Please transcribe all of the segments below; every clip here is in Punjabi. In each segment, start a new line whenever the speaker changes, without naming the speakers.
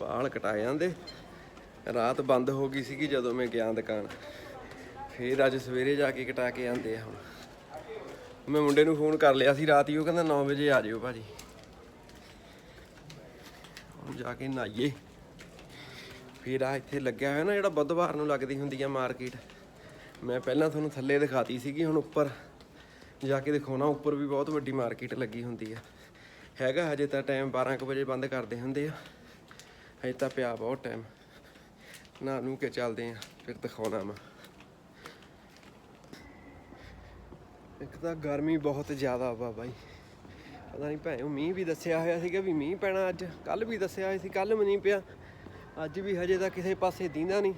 ਵਾਲ ਕਟਾ ਜਾਂਦੇ। ਰਾਤ ਬੰਦ ਹੋ ਗਈ ਸੀਗੀ ਜਦੋਂ ਮੈਂ ਗਿਆ ਦੁਕਾਨ। ਫੇਰ ਅੱਜ ਸਵੇਰੇ ਜਾ ਕੇ ਕਟਾ ਕੇ ਆਂਦੇ ਆ ਹੁਣ। ਮੈਂ ਮੁੰਡੇ ਨੂੰ ਫੋਨ ਕਰ ਲਿਆ ਸੀ ਰਾਤ ਹੀ, ਉਹ ਕਹਿੰਦਾ 9 ਵਜੇ ਆ ਜਿਓ ਭਾਜੀ। ਹੁਣ ਜਾ ਕੇ ਨਹਾਈਏ ਫਿਰ ਆ ਇੱਥੇ ਲੱਗਿਆ ਹੋਇਆ ਨਾ ਜਿਹੜਾ ਬੁੱਧਵਾਰ ਨੂੰ ਲੱਗਦੀ ਹੁੰਦੀ ਆ ਮਾਰਕੀਟ। ਮੈਂ ਪਹਿਲਾਂ ਤੁਹਾਨੂੰ ਥੱਲੇ ਦਿਖਾਤੀ ਸੀਗੀ, ਹੁਣ ਉੱਪਰ ਜਾ ਕੇ ਦਿਖਾਉਣਾ। ਉੱਪਰ ਵੀ ਬਹੁਤ ਵੱਡੀ ਮਾਰਕੀਟ ਲੱਗੀ ਹੁੰਦੀ ਆ। ਹੈਗਾ ਹਜੇ ਤਾਂ ਟਾਈਮ 12 ਕੁ ਵਜੇ ਬੰਦ ਕਰਦੇ ਹੁੰਦੇ ਆ। ਹਜੇ ਤਾਂ ਪਿਆ ਬਹੁਤ ਟਾਈਮ ਨਾ ਨੂੰ ਕੇ ਚੱਲਦੇ ਆ, ਫਿਰ ਦਿਖਾਉਣਾ ਮੈਂ। ਇੱਕ ਤਾਂ ਗਰਮੀ ਬਹੁਤ ਜ਼ਿਆਦਾ ਵਾ ਬਾਈ। ਪਤਾ ਨਹੀਂ ਭੈਣ, ਮੀਂਹ ਵੀ ਦੱਸਿਆ ਹੋਇਆ ਸੀਗਾ ਵੀ ਮੀਂਹ ਪੈਣਾ ਅੱਜ। ਕੱਲ ਵੀ ਦੱਸਿਆ ਹੋਇਆ ਸੀ ਕੱਲ ਮੀਂਹ ਪਿਆ। ਅੱਜ ਵੀ ਹਜੇ ਤਾਂ ਕਿਸੇ ਪਾਸੇ ਦੀਂਦਾ ਨਹੀਂ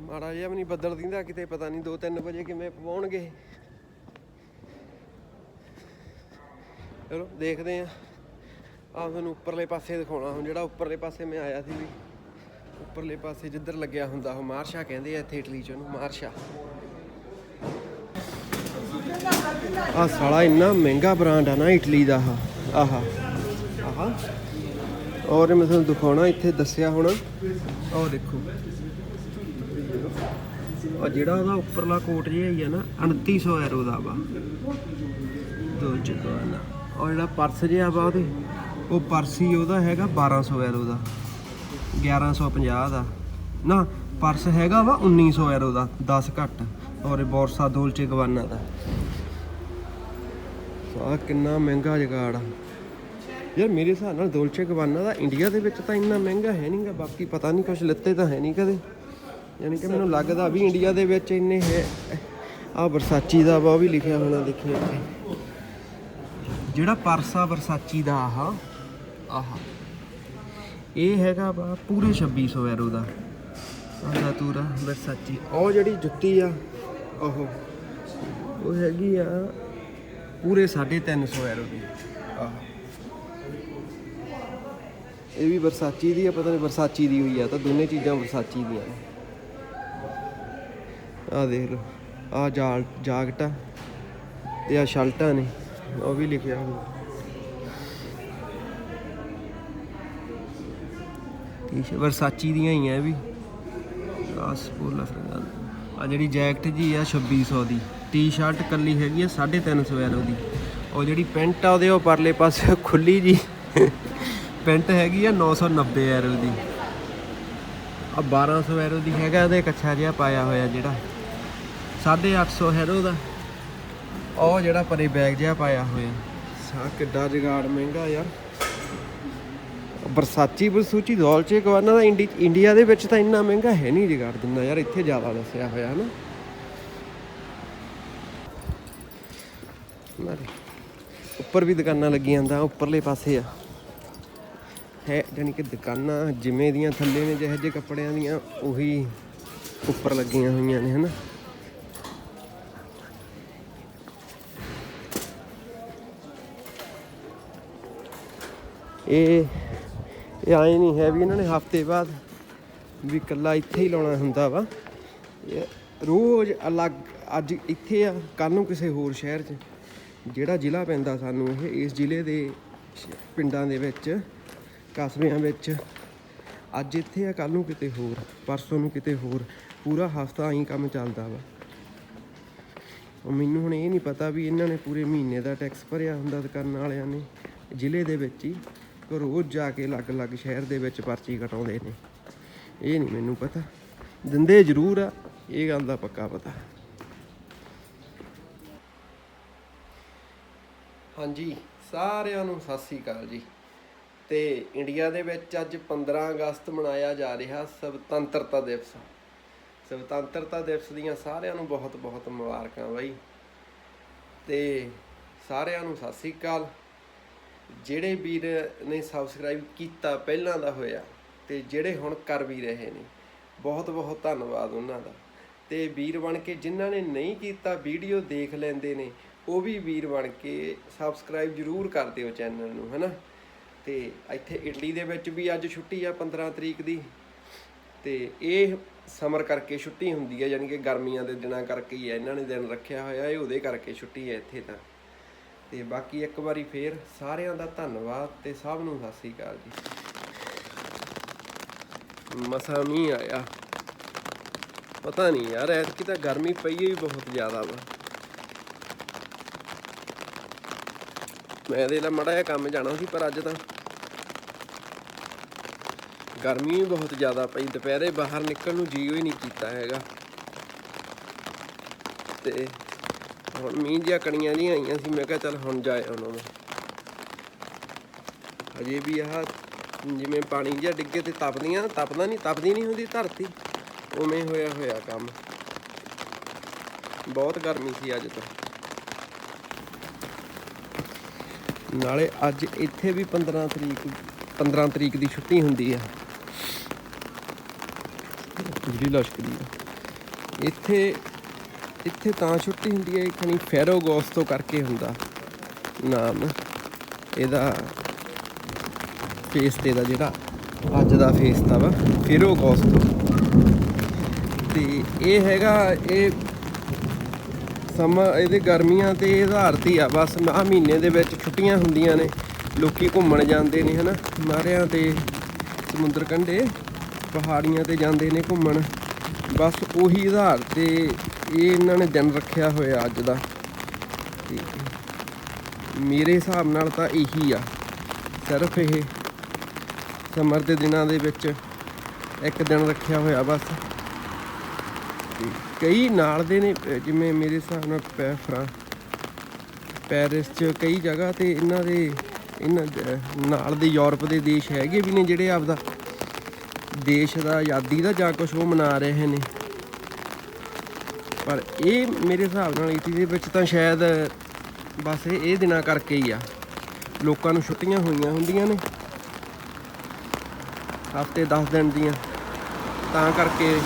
ਮਾੜਾ ਜਿਹਾ ਵੀ ਨਹੀਂ ਬੱਦਲ ਦਿੰਦਾ, ਕਿਤੇ ਪਤਾ ਨਹੀਂ 2-3 ਵਜੇ ਕਿਵੇਂ ਪਵਾਉਣਗੇ। ਚਲੋ, ਦੇਖਦੇ ਆ। ਆ ਤੁਹਾਨੂੰ ਉੱਪਰਲੇ ਪਾਸੇ ਦਿਖਾਉਣਾ ਹੁਣ ਜਿਹੜਾ ਉੱਪਰਲੇ ਪਾਸੇ ਮੈਂ ਆਇਆ ਸੀ ਵੀ ਉੱਪਰਲੇ ਪਾਸੇ ਜਿੱਧਰ ਲੱਗਿਆ ਹੁੰਦਾ ਉਹ ਮਾਰਸ਼ਾ ਕਹਿੰਦੇ ਆ ਇੱਥੇ ਇਟਲੀ ਚ ਉਹਨੂੰ, ਮਾਰਸ਼ਾ। ਆ ਸਾਲਾ ਇੰਨਾ ਮਹਿੰਗਾ ਬ੍ਰਾਂਡ ਆ ਨਾ ਇਟਲੀ ਦਾ ਆਹ, ਆਹਾ ਆਹਾ। ਔਰ ਮੈਂ ਤੁਹਾਨੂੰ ਦਿਖਾਉਣਾ, ਇੱਥੇ ਦੱਸਿਆ ਹੁਣ। ਆਹ ਦੇਖੋ। ਆ ਜਿਹੜਾ ਉਹਦਾ ਉੱਪਰਲਾ ਕੋਟ ਜਿਹਾ ਹੀ ਆ ਨਾ 2900 ਐਰੋ ਦਾ ਵਾ। ਦੋ ਚੁਕਾਨਾ ਔਰ ਜਿਹੜਾ ਪਰਸ ਜਿਹਾ ਵਾ ਉਹਦੇ। ਉਹ ਪਰਸ ਹੀ ਉਹਦਾ ਹੈਗਾ 1200 ਐਰੋ ਦਾ 1150 ਦਾ। ਨਾ, ਪਰਸ ਹੈਗਾ ਵਾ 1900 ਐਰੋ ਦਾ 10 ਘੱਟ। ਔਰ ਬੋਰਸਾ ਦੋਲਚੇ ਗਵਾਨਾ ਦਾ। ਆ ਕਿੰਨਾ ਮਹਿੰਗਾ ਜਗਾੜ ਆ। ਯਾਰ ਮੇਰੇ ਹਿਸਾਬ ਨਾਲ ਦੋਲਚੇ ਗਵਾਨਾ ਦਾ ਇੰਡੀਆ ਦੇ ਵਿੱਚ ਤਾਂ ਇੰਨਾ ਮਹਿੰਗਾ ਹੈ ਨਹੀਂਗਾ ਬਾਕੀ ਪਤਾ ਨਹੀਂ ਕੁਛ ਲੱਤੇ ਤਾਂ ਹੈ ਨਹੀਂ ਕਦੇ। ਯਾਨੀ ਕਿ ਮੈਨੂੰ ਲੱਗਦਾ ਵੀ ਇੰਡੀਆ ਦੇ ਵਿੱਚ ਇੰਨੇ ਹੈ। ਆ ਵਰਸਾਚੀ ਦਾ ਵਾ, ਉਹ ਵੀ ਲਿਖਿਆ ਹੋਣਾ ਦੇਖਿਆ ਜਿਹੜਾ ਪਰਸ ਆ ਵਰਸਾਚੀ ਦਾ ਆਹ ਆਹ। ਇਹ ਹੈਗਾ ਵਾ ਪੂਰੇ 2600 ਐਰੋ ਦਾ। ਆਹ ਤੂਰਾ ਵਰਸਾਚੀ ਉਹ ਜਿਹੜੀ ਜੁੱਤੀ ਆ, ਉਹ ਉਹ ਹੈਗੀ ਆ ਪੂਰੇ 350 ਐਰੋ ਦੀ। ਆਹ। ਇਹ ਵੀ ਵਰਸਾਚੀ ਦੀ ਆ, ਪਤਾ ਨਹੀਂ ਵਰਸਾਚੀ ਦੀ ਹੋਈ ਆ, ਤਾਂ ਦੋਨੇ ਚੀਜ਼ਾਂ ਵਰਸਾਚੀ ਦੀਆਂ ਨੇ। ਆ ਦੇਖ ਲਓ ਆ ਜਾਲ ਜਾਕਟਾਂ ਤੇ ਆ ਸ਼ਰਟਾਂ ਨੇ, ਉਹ ਵੀ ਲਿਖਿਆ ਹੋਇਆ। ਟੀ-ਸ਼ਰਟ ਵਰਸਾਚੀ ਦੀਆਂ ਹੀ ਆ ਇਹ ਵੀ। ਆ ਸਪੋਲਾ ਫਰਗਾਨ ਆ ਜਿਹੜੀ ਜੈਕਟ ਜੀ ਆ 2600 ਦੀ ਟੀ-ਸ਼ਰਟ ਕੱਲੀ ਹੈਗੀ ਆ 350 ਐਰੋ ਦੀ ਉਹ ਜਿਹੜੀ ਪੈਂਟ ਆ ਉਹਦੇ ਉਹ ਪਰਲੇ ਪਾਸੇ ਖੁੱਲੀ ਜੀ। ਪੈਂਟ ਹੈਗੀ ਆ 990 ਐਰੋ ਦੀ ਆ 1200 ਐਰੋ ਦੀ ਹੈਗਾ, ਉਹਦੇ ਕੱਛਾ ਜਿਹਾ ਪਾਇਆ ਹੋਇਆ ਜਿਹੜਾ। 850 ਹੈਰੋ ਦਾ ਉਹ ਜਿਹੜਾ ਪਰੇ ਬੈਗ ਜਿਹਾ ਪਾਇਆ ਹੋਇਆ। ਸਾ ਕਿੱਡਾ ਜਗਾੜ ਮਹਿੰਗਾ ਯਾਰ। ਬਰਸਾਚੀ ਬਰਸੂਚੀ ਦੌਲਚੇ ਗਵਾਨਾ ਦਾ ਇੰਡੀ ਇੰਡੀਆ ਦੇ ਵਿੱਚ ਤਾਂ ਇੰਨਾ ਮਹਿੰਗਾ ਹੈ ਨਹੀਂ ਜਗਾੜ ਦਿੰਦਾ ਯਾਰ, ਇੱਥੇ ਜ਼ਿਆਦਾ ਦੱਸਿਆ ਹੋਇਆ ਹਨਾ ਨਾਲੇ ਉੱਪਰ ਵੀ ਦੁਕਾਨਾਂ ਲੱਗੀਆਂ ਜਾਂਦਾ ਉੱਪਰਲੇ ਪਾਸੇ ਆ। ਹੈ ਜਾਨੀ ਕਿ ਦੁਕਾਨਾਂ ਜਿਵੇਂ ਦੀਆਂ, ਥੱਲੇ ਨੇ ਜਿਹੇ ਜਿਹੇ ਕੱਪੜਿਆਂ ਦੀਆਂ, ਉਹੀ ਉੱਪਰ ਲੱਗੀਆਂ ਹੋਈਆਂ ਨੇ, ਹਨਾ। ਇਹ ਇਹ ਆਏ ਨਹੀਂ ਹੈ ਵੀ ਇਹਨਾਂ ਨੇ ਹਫ਼ਤੇ ਬਾਅਦ ਵੀ ਇਕੱਲਾ ਇੱਥੇ ਹੀ ਲਾਉਣਾ ਹੁੰਦਾ ਵਾ। ਰੋਜ਼ ਅਲੱਗ ਅੱਜ ਇੱਥੇ ਆ ਕੱਲ ਨੂੰ ਕਿਸੇ ਹੋਰ ਸ਼ਹਿਰ 'ਚ। ਜਿਹੜਾ ਜ਼ਿਲ੍ਹਾ ਪੈਂਦਾ ਸਾਨੂੰ ਇਹ, ਇਸ ਜ਼ਿਲ੍ਹੇ ਦੇ ਪਿੰਡਾਂ ਦੇ ਵਿੱਚ, ਕਸਬਿਆਂ ਵਿੱਚ। ਅੱਜ ਇੱਥੇ ਆ ਕੱਲ ਨੂੰ ਕਿਤੇ ਹੋਰ, ਪਰਸੋਂ ਨੂੰ ਕਿਤੇ ਹੋਰ। ਪੂਰਾ ਹਫਤਾ ਐਂ ਕੰਮ ਚੱਲਦਾ ਵਾ। ਮੈਨੂੰ ਹੁਣ ਇਹ ਨਹੀਂ ਪਤਾ ਵੀ ਇਹਨਾਂ ਨੇ ਪੂਰੇ ਮਹੀਨੇ ਦਾ ਟੈਕਸ ਭਰਿਆ ਹੁੰਦਾ ਦੁਕਾਨਾਂ ਵਾਲਿਆਂ ਨੇ ਜ਼ਿਲ੍ਹੇ ਦੇ ਵਿੱਚ ਹੀ। ਰੋਜ਼ ਜਾ ਕੇ ਅਲੱਗ-ਅਲੱਗ ਸ਼ਹਿਰ ਦੇ ਵਿੱਚ ਪਰਚੀ ਕਟਾਉਂਦੇ ਨੇ। ਇਹ ਨਹੀਂ ਮੈਨੂੰ ਪਤਾ। ਦਿੰਦੇ ਜ਼ਰੂਰ ਆ, ਇਹ ਗੱਲ ਦਾ ਪੱਕਾ ਪਤਾ। ਹਾਂਜੀ, ਸਾਰਿਆਂ ਨੂੰ ਸਤਿ ਸ੍ਰੀ ਅਕਾਲ ਜੀ। ਤੇ ਇੰਡੀਆ ਦੇ ਵਿੱਚ ਅੱਜ 15 ਅਗਸਤ ਮਨਾਇਆ ਜਾ ਰਿਹਾ ਸੁਤੰਤਰਤਾ ਦਿਵਸ। ਸੁਤੰਤਰਤਾ ਦਿਵਸ ਦੀਆਂ ਸਾਰਿਆਂ ਨੂੰ ਬਹੁਤ ਬਹੁਤ ਮੁਬਾਰਕਾਂ ਬਾਈ। ਤੇ ਸਾਰਿਆਂ ਨੂੰ ਸਤਿ ਸ੍ਰੀ ਅਕਾਲ। ਜਿਹੜੇ ਵੀਰ ਨੇ ਸਬਸਕ੍ਰਾਈਬ ਕੀਤਾ ਪਹਿਲਾਂ ਦਾ ਹੋਇਆ ਤੇ ਜਿਹੜੇ ਹੁਣ ਕਰ ਵੀ ਰਹੇ ਨੇ, ਬਹੁਤ ਬਹੁਤ ਧੰਨਵਾਦ ਉਹਨਾਂ ਦਾ। ਤੇ ਵੀਰ ਬਣ ਕੇ ਜਿਨ੍ਹਾਂ ਨੇ ਨਹੀਂ ਕੀਤਾ ਵੀਡੀਓ ਦੇਖ ਲੈਂਦੇ ਨੇ, ਉਹ ਵੀ ਵੀਰ ਬਣ ਕੇ ਸਬਸਕ੍ਰਾਈਬ ਜਰੂਰ ਕਰ ਦਿਓ ਚੈਨਲ ਨੂੰ, ਹਨਾ? ਤੇ ਇੱਥੇ ਇਟਲੀ ਦੇ ਵਿੱਚ ਵੀ ਅੱਜ ਛੁੱਟੀ ਆ 15 ਤਰੀਕ ਦੀ। ਤੇ ਇਹ ਸਮਰ ਕਰਕੇ ਛੁੱਟੀ ਹੁੰਦੀ ਹੈ ਯਾਨੀ ਕਿ ਗਰਮੀਆਂ ਦੇ ਦਿਨਾਂ ਕਰਕੇ ਹੀ ਹੈ ਇਹਨਾਂ ਨੇ ਦਿਨ ਰੱਖਿਆ ਹੋਇਆ, ਇਹ ਉਹਦੇ ਕਰਕੇ ਛੁੱਟੀ ਹੈ ਇੱਥੇ ਤਾਂ। ਤੇ ਬਾਕੀ ਇੱਕ ਵਾਰੀ ਫੇਰ ਸਾਰਿਆਂ ਦਾ ਧੰਨਵਾਦ ਤੇ ਸਭ ਨੂੰ ਸਤਿ ਸ੍ਰੀ ਅਕਾਲ ਜੀ। ਮਸਾ ਮੀਂਹ ਆਇਆ। ਪਤਾ ਨਹੀਂ ਯਾਰ, ਐਤਕੀ ਤਾਂ ਗਰਮੀ ਪਈ ਹੀ ਬਹੁਤ ਜ਼ਿਆਦਾ ਵਾ। ਮੈਂ ਇਹਦੇ ਨਾਲ ਮੜਾ ਜਿਹਾ ਕੰਮ ਜਾਣਾ ਸੀ, ਪਰ ਅੱਜ ਤਾਂ ਗਰਮੀ ਵੀ ਬਹੁਤ ਜ਼ਿਆਦਾ ਪਈ। ਦੁਪਹਿਰੇ ਬਾਹਰ ਨਿਕਲਣ ਨੂੰ ਜੀਓ ਹੀ ਨਹੀਂ ਕੀਤਾ ਹੈਗਾ। ਤੇ ਹੁਣ ਮੀਂਹ ਦੀਆਂ ਕਣੀਆਂ ਨਹੀਂ ਆਈਆਂ ਸੀ ਮੈਂ ਕਿਹਾ ਚੱਲ ਹੁਣ ਜਾਏ ਉਹਨਾਂ ਨੂੰ। ਅਜੇ ਵੀ ਆਹ ਜਿਵੇਂ ਪਾਣੀ ਜਿਹਾ ਡਿੱਗੇ ਤੇ ਤਪਦੀਆਂ ਤਪਦਾ ਨਹੀਂ ਤਪਦੀ ਨਹੀਂ ਹੁੰਦੀ ਧਰਤੀ। ਉਵੇਂ ਹੋਇਆ ਹੋਇਆ ਕੰਮ। ਬਹੁਤ ਗਰਮੀ ਸੀ ਅੱਜ ਤਾਂ। ਨਾਲੇ ਅੱਜ ਇੱਥੇ ਵੀ 15 ਤਰੀਕ 15 ਤਰੀਕ ਦੀ ਛੁੱਟੀ ਹੁੰਦੀ ਆ। ਜਿਹੜੀ ਲਸ਼ਕਰੀ ਆ। ਇੱਥੇ ਇੱਥੇ ਤਾਂ ਛੁੱਟੀ ਹੁੰਦੀ ਹੈ ਖਣੀ ਫੈਰੋਗੋਸ ਤੋਂ ਕਰਕੇ ਹੁੰਦਾ ਨਾਮ। ਇਹਦਾ ਫੇਸ ਤੇ ਦਾ ਜਿਹੜਾ ਅੱਜ ਦਾ ਫੇਸ ਤਾਂ ਵਾ ਫੈਰੋ ਅਗੋਸਤੋ ਤੇ ਇਹ ਹੈਗਾ, ਇਹ ਸਮਾਂ, ਇਹਦੇ ਗਰਮੀਆਂ ਤੇ ਆਧਾਰਿਤ ਹੀ ਆ, ਬਸ ਆ ਮਹੀਨੇ ਦੇ ਵਿੱਚ ਛੁੱਟੀਆਂ ਹੁੰਦੀਆਂ ਨੇ, ਲੋਕੀ ਘੁੰਮਣ ਜਾਂਦੇ ਨੇ, ਹਨਾ। ਮਾਰਿਆਂ ਤੇ ਸਮੁੰਦਰ ਕੰਢੇ, ਪਹਾੜੀਆਂ ਤੇ ਜਾਂਦੇ ਨੇ ਘੁੰਮਣ। ਬਸ ਉਹੀ ਆਧਾਰ ਤੇ ਇਹ ਇਹਨਾਂ ਨੇ ਦਿਨ ਰੱਖਿਆ ਹੋਇਆ ਅੱਜ ਦਾ। ਤੇ ਮੇਰੇ ਹਿਸਾਬ ਨਾਲ ਤਾਂ ਇਹੀ ਆ। ਸਿਰਫ ਇਹ ਸਮਰ ਦੇ ਦਿਨਾਂ ਦੇ ਵਿੱਚ ਇੱਕ ਦਿਨ ਰੱਖਿਆ ਹੋਇਆ ਬਸ। ਤੇ ਕਈ ਨਾਲ ਦੇ ਨੇ, ਜਿਵੇਂ ਮੇਰੇ ਹਿਸਾਬ ਨਾਲ ਪੈ ਫਰਾਂ, ਪੈਰਿਸ 'ਚ ਕਈ ਜਗ੍ਹਾ ਤੇ ਇਹਨਾਂ ਦੇ, ਇਹਨਾਂ ਨਾਲ ਦੇ ਯੂਰਪ ਦੇ ਦੇਸ਼ ਹੈਗੇ ਵੀ ਨੇ ਜਿਹੜੇ ਆਪਦਾ ਦੇਸ਼ ਦਾ, ਆਜ਼ਾਦੀ ਦਾ ਜਾਂ ਕੁਝ ਉਹ ਮਨਾ ਰਹੇ ਨੇ। ਪਰ ਇਹ ਮੇਰੇ ਹਿਸਾਬ ਨਾਲ ਇਤੀ ਦੇ ਵਿੱਚ ਤਾਂ ਸ਼ਾਇਦ ਬਸ ਇਹ ਇਹ ਦਿਨਾਂ ਕਰਕੇ ਹੀ ਆ। ਲੋਕਾਂ ਨੂੰ ਛੁੱਟੀਆਂ ਹੋਈਆਂ ਹੁੰਦੀਆਂ ਨੇ। ਹਫ਼ਤੇ 10 ਦਿਨ ਦੀਆਂ। ਤਾਂ ਕਰਕੇ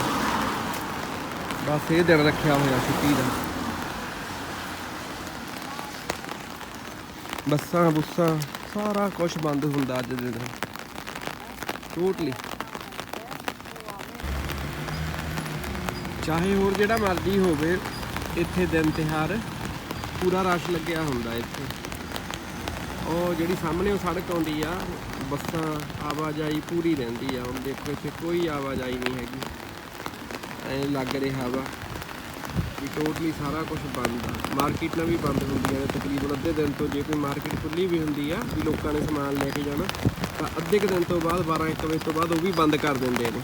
ਬਸ ਇਹ ਦਿਨ ਰੱਖਿਆ ਹੋਇਆ ਛੁੱਟੀ ਦਾ। ਬੱਸਾਂ, ਬੁੱਸਾਂ, ਸਾਰਾ ਕੁਝ ਬੰਦ ਹੁੰਦਾ ਅੱਜ ਦੇ ਦਿਨ। ਟੋਟਲੀ ਚਾਹੇ ਹੋਰ ਜਿਹੜਾ ਮਰਜ਼ੀ ਹੋਵੇ, ਇੱਥੇ ਦਿਨ ਤਿਹਾਰ ਪੂਰਾ ਰਸ਼ ਲੱਗਿਆ ਹੁੰਦਾ ਇੱਥੇ। ਉਹ ਜਿਹੜੀ ਸਾਹਮਣੇ ਉਹ ਸੜਕ ਆਉਂਦੀ ਆ, ਬੱਸਾਂ, ਆਵਾਜਾਈ ਪੂਰੀ ਰਹਿੰਦੀ ਆ। ਹੁਣ ਦੇਖੋ ਇੱਥੇ ਕੋਈ ਆਵਾਜਾਈ ਨਹੀਂ ਹੈਗੀ। ਐ ਲੱਗ ਰਿਹਾ ਵਾ ਵੀ ਟੋਟਲੀ ਸਾਰਾ ਕੁਝ ਬੰਦ ਆ। ਮਾਰਕੀਟਾਂ ਵੀ ਬੰਦ ਹੁੰਦੀਆਂ ਨੇ ਤਕਰੀਬਨ ਅੱਧੇ ਦਿਨ ਤੋਂ। ਜੇ ਕੋਈ ਮਾਰਕੀਟ ਖੁੱਲੀ ਵੀ ਹੁੰਦੀ ਆ, ਵੀ ਲੋਕਾਂ ਨੇ ਸਮਾਨ ਲੈ ਕੇ ਜਾਣਾ, ਤਾਂ ਅੱਧੇ ਕੁ ਦਿਨ ਤੋਂ ਬਾਅਦ 12 1 ਵਜੇ ਤੋਂ ਬਾਅਦ ਉਹ ਵੀ ਬੰਦ ਕਰ ਦਿੰਦੇ ਨੇ।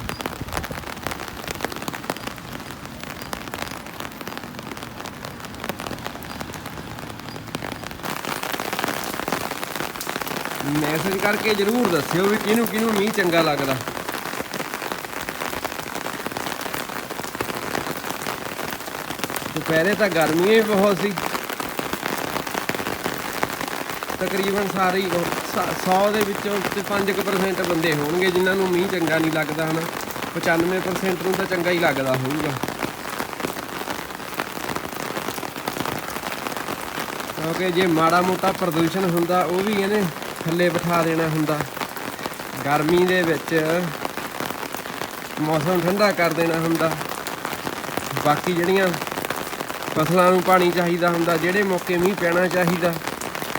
ਮੈਸੇਜ ਕਰਕੇ ਜਰੂਰ ਦੱਸਿਓ ਵੀ ਕਿਹਨੂੰ ਕਿਹਨੂੰ ਮੀਂਹ ਚੰਗਾ ਲੱਗਦਾ। ਦੁਪਹਿਰੇ ਤਾਂ ਗਰਮੀ ਹੀ ਬਹੁਤ ਸੀ। ਤਕਰੀਬਨ ਸਾਰੇ ਹੀ 100 ਦੇ ਵਿੱਚੋਂ ਤੇ 5% ਬੰਦੇ ਹੋਣਗੇ ਜਿਨ੍ਹਾਂ ਨੂੰ ਮੀਂਹ ਚੰਗਾ ਨਹੀਂ ਲੱਗਦਾ, ਹਨਾ? 95% ਨੂੰ ਤਾਂ ਚੰਗਾ ਹੀ ਲੱਗਦਾ ਹੋਊਗਾ। ਕਿਉਂਕਿ ਜੇ ਮਾੜਾ ਮੋਟਾ ਪ੍ਰਦੂਸ਼ਣ ਹੁੰਦਾ, ਉਹ ਵੀ ਇਹਨੇ ਥੱਲੇ ਬਿਠਾ ਦੇਣਾ ਹੁੰਦਾ। ਗਰਮੀ ਦੇ ਵਿੱਚ ਮੌਸਮ ਠੰਡਾ ਕਰ ਦੇਣਾ ਹੁੰਦਾ। ਬਾਕੀ ਜਿਹੜੀਆਂ ਫਸਲਾਂ ਨੂੰ ਪਾਣੀ ਚਾਹੀਦਾ ਹੁੰਦਾ, ਜਿਹੜੇ ਮੌਕੇ ਮੀਂਹ ਪੈਣਾ ਚਾਹੀਦਾ।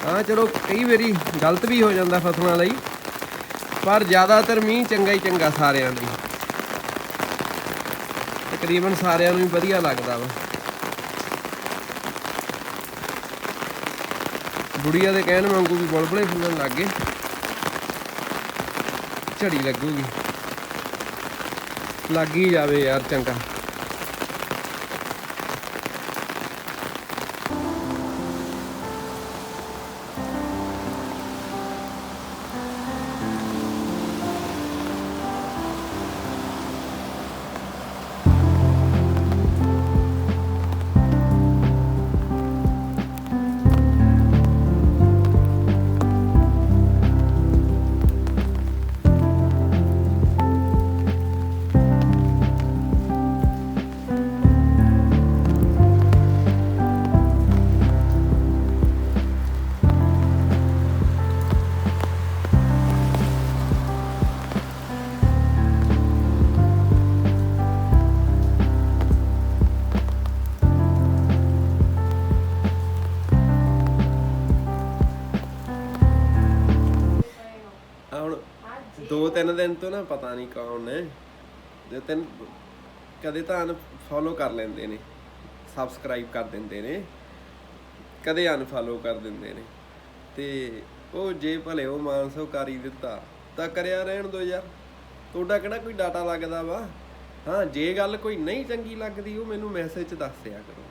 ਹਾਂ, ਚਲੋ, ਕਈ ਵਾਰੀ ਗਲਤ ਵੀ ਹੋ ਜਾਂਦਾ ਫਸਲਾਂ ਲਈ, ਪਰ ਜ਼ਿਆਦਾਤਰ ਮੀਂਹ ਚੰਗਾ ਹੀ ਚੰਗਾ ਸਾਰਿਆਂ ਲਈ ਤਕਰੀਬਨ ਸਾਰਿਆਂ ਨੂੰ ਹੀ ਵਧੀਆ ਲੱਗਦਾ ਵਾ। ਗੁੜੀਆ ਦੇ ਕਹਿਣ ਵਾਂਗੂ ਵੀ ਬੁਲਬੁਲੇ ਫੁੱਲਣ ਲੱਗ ਗਏ। ਝੜੀ ਲੱਗੂਗੀ। ਲੱਗ ਹੀ ਜਾਵੇ ਯਾਰ ਚੰਗਾ। ਤਿੰਨ ਦਿਨ ਤੋਂ ਨਾ ਪਤਾ ਨਹੀਂ ਕੌਣ ਨੇ। ਦੋ ਤਿੰਨ, ਕਦੇ ਤਾਂ ਅਨਫੋਲੋ ਕਰ ਲੈਂਦੇ ਨੇ। ਸਬਸਕ੍ਰਾਈਬ ਕਰ ਦਿੰਦੇ ਨੇ। ਕਦੇ ਅਨਫੋਲੋ ਕਰ ਦਿੰਦੇ ਨੇ। ਤੇ ਉਹ ਜੇ ਭਲੇ ਉਹ ਮਾਨਸੋ ਕਰੀ ਦਿੱਤਾ। ਤਾਂ ਕਰਿਆ ਰਹਿਣ ਦੋ ਯਾਰ। ਤੁਹਾਡਾ ਕਿਹੜਾ ਕੋਈ ਡਾਟਾ ਲੱਗਦਾ ਵਾ? ਹਾਂ, ਜੇ ਗੱਲ ਕੋਈ ਨਹੀਂ ਚੰਗੀ ਲੱਗਦੀ, ਉਹ ਮੈਨੂੰ ਮੈਸੇਜ 'ਚ ਦੱਸਿਆ ਕਰੋ।